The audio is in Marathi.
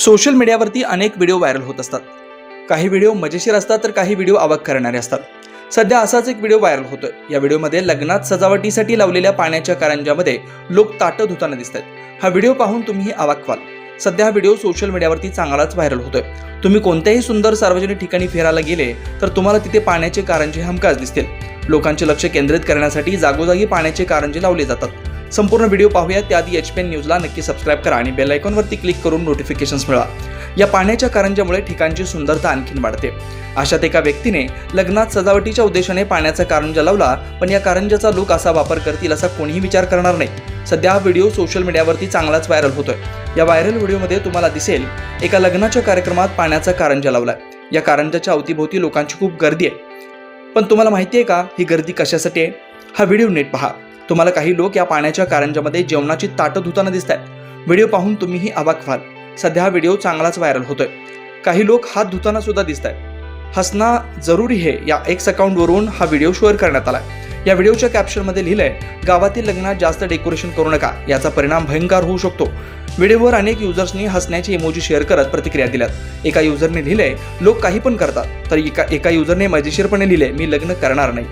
सोशल मीडियावरती अनेक व्हिडिओ व्हायरल होत असतात. काही व्हिडिओ मजेशीर असतात तर काही व्हिडिओ आवाक करणारे असतात. सध्या असाच एक व्हिडिओ व्हायरल होतोय. या व्हिडिओमध्ये लग्नात सजावटीसाठी लावलेल्या पाण्याच्या कारंजामध्ये लोक ताटं धुताना दिसत आहेत हा व्हिडिओ पाहून तुम्ही आवाक व्हाल सध्या हा व्हिडिओ सोशल मीडियावरती चांगलाच व्हायरल होतोय. तुम्ही कोणत्याही सुंदर सार्वजनिक ठिकाणी फिरायला गेले तर तुम्हाला तिथे पाण्याचे कारंजे हमखास दिसतील. लोकांचे लक्ष केंद्रित करण्यासाठी जागोजागी पाण्याचे कारंजे लावले जातात. संपूर्ण व्हिडिओ पाहूया त्याआधी एच पी एन न्यूजला नक्की सबस्क्राईब करा आणि बेल आयकॉनवरती क्लिक करून नोटिफिकेशन्स मिळवा. या पाण्याच्या कारंजामुळे ठिकाणची सुंदरता आणखीन वाढते. अशात एका व्यक्तीने लग्नात सजावटीच्या उद्देशाने पाण्याचा कारंजा लावला पण या कारंजाचा लोक असा वापर करतील असा कोणीही विचार करणार नाही. सध्या हा व्हिडिओ सोशल मीडियावरती चांगलाच व्हायरल होतोय. या व्हायरल व्हिडिओमध्ये तुम्हाला दिसेल एका लग्नाच्या कार्यक्रमात पाण्याचा कारंजा लावलाय. या कारंजाच्या अवतीभोवती लोकांची खूप गर्दी आहे. पण तुम्हाला माहिती आहे का ही गर्दी कशासाठी आहे? हा व्हिडिओ नीट पहा. तुम्हाला काही लोक या पाण्याच्या कारंजामध्ये जेवणाची ताटं धुताना दिसत आहेत व्हिडिओ पाहून तुम्हीही अवाक व्हाल. सध्या हा व्हिडिओ चांगलाच व्हायरल होतोय. काही लोक हात धुताना सुद्धा दिसत आहेत हसना जरुरी हे या एक्स अकाउंटवरून हा व्हिडिओ शेअर करण्यात आला या व्हिडिओच्या कॅप्शनमध्ये लिहिलंय गावातील लग्नात जास्त डेकोरेशन करू नका. याचा परिणाम भयंकर होऊ शकतो. व्हिडिओवर अनेक युजर्सनी हसण्याची इमोजी शेअर करत प्रतिक्रिया दिल्यात. एका युजरने लिहिलंय लोक काही पण करतात तर एका एका युजरने मजेशीरपणे लिहिले मी लग्न करणार नाही.